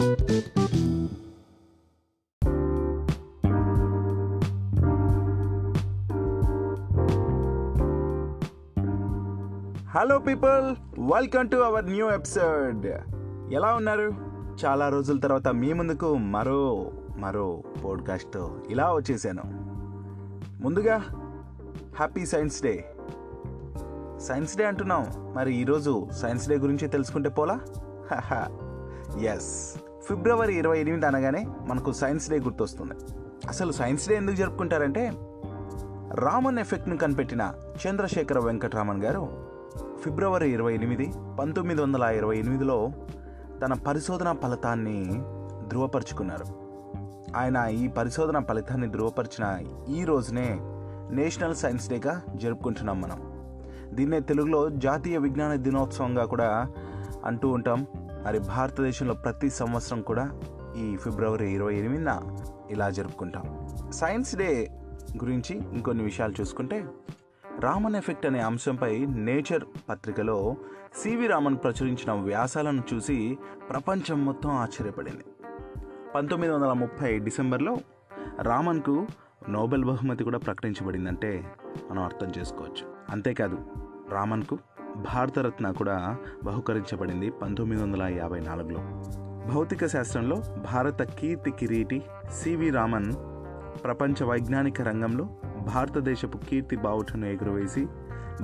Hello people welcome to our new episode ఎలా ఉన్నారు? చాలా రోజుల తర్వాత మీ ముందుకు మరో మరో పోడ్కాస్ట్తో ఇలా వచ్చేసాను. ముందుగా happy science day science day అంటున్నాం. మరి ఈరోజు సైన్స్ డే గురించి తెలుసుకుంటే పోలా? ఎస్ ఫిబ్రవరి ఇరవై ఎనిమిది అనగానే మనకు సైన్స్ డే గుర్తొస్తుంది. అసలు సైన్స్ డే ఎందుకు జరుపుకుంటారంటే రామన్ ఎఫెక్ట్ను కనిపెట్టిన చంద్రశేఖర వెంకటరామన్ గారు ఫిబ్రవరి ఇరవై ఎనిమిది పంతొమ్మిది వందల ఇరవై ఎనిమిదిలో తన పరిశోధన ఫలితాన్ని ధృవపరుచుకున్నారు. ఆయన ఈ పరిశోధన ఫలితాన్ని ధృవపరిచిన ఈ రోజునే నేషనల్ సైన్స్ డేగా జరుపుకుంటున్నాం మనం. దీన్నే తెలుగులో జాతీయ విజ్ఞాన దినోత్సవంగా కూడా అంటూ ఉంటాం. మరి భారతదేశంలో ప్రతి సంవత్సరం కూడా ఈ ఫిబ్రవరి ఇరవై ఎనిమిదిన ఇలా జరుపుకుంటాం. సైన్స్ డే గురించి ఇంకొన్ని విషయాలు చూసుకుంటే రామన్ ఎఫెక్ట్ అనే అంశంపై నేచర్ పత్రికలో సివి రామన్ ప్రచురించిన వ్యాసాలను చూసి ప్రపంచం మొత్తం ఆశ్చర్యపడింది. పంతొమ్మిది వందల ముప్పై డిసెంబర్లో రామన్కు నోబెల్ బహుమతి కూడా ప్రకటించబడిందంటే మనం అర్థం చేసుకోవచ్చు. అంతేకాదు రామన్కు భారతరత్న కూడా బహుకరించబడింది పంతొమ్మిది వందల యాభై నాలుగులో. భౌతిక శాస్త్రంలో భారత కీర్తి కిరీటి సివి రామన్ ప్రపంచ వైజ్ఞానిక రంగంలో భారతదేశపు కీర్తి బావుటను ఎగురవేసి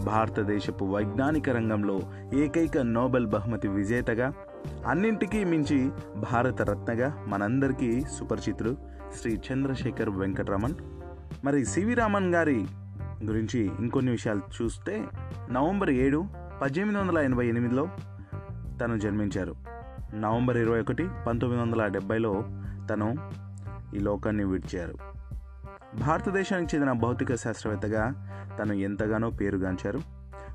భారతదేశపు వైజ్ఞానిక రంగంలో ఏకైక నోబెల్ బహుమతి విజేతగా అన్నింటికీ మించి భారతరత్నగా మనందరికీ సుపరిచితుడు శ్రీ చంద్రశేఖర్ వెంకటరమణ్. మరి సివి రామన్ గారి గురించి ఇంకొన్ని విషయాలు చూస్తే నవంబర్ ఏడు పద్దెనిమిది వందల ఎనభై ఎనిమిదిలో తను జన్మించారు. నవంబర్ ఇరవై ఒకటి పంతొమ్మిది వందల డెబ్బైలో తను ఈ లోకాన్ని విడిచారు. భారతదేశానికి చెందిన భౌతిక శాస్త్రవేత్తగా తను ఎంతగానో పేరుగాంచారు.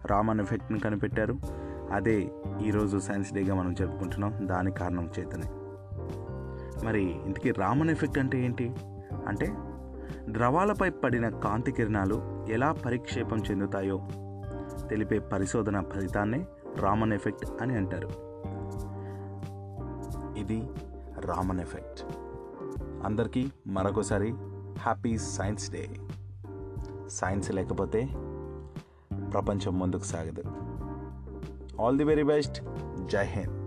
రామన్ ఎఫెక్ట్ని కనిపెట్టారు. అదే ఈరోజు సైన్స్ డేగా మనం జరుపుకుంటున్నాం. దాని కారణం చేతనే. మరి ఇంతకీ రామన్ ఎఫెక్ట్ అంటే ఏంటి? అంటే ద్రవాలపై పడిన కాంతి కిరణాలు ఎలా పరిక్షేపం చెందుతాయో తెలిపే పరిశోధన ఫలితాన్నే రామన్ ఎఫెక్ట్ అని అంటారు. ఇది రామన్ ఎఫెక్ట్. అందరికీ మరొకసారి హ్యాపీ సైన్స్ డే. సైన్స్ లేకపోతే ప్రపంచం ముందుకు సాగదు. ఆల్ ది వెరీ బెస్ట్ జై హింద్.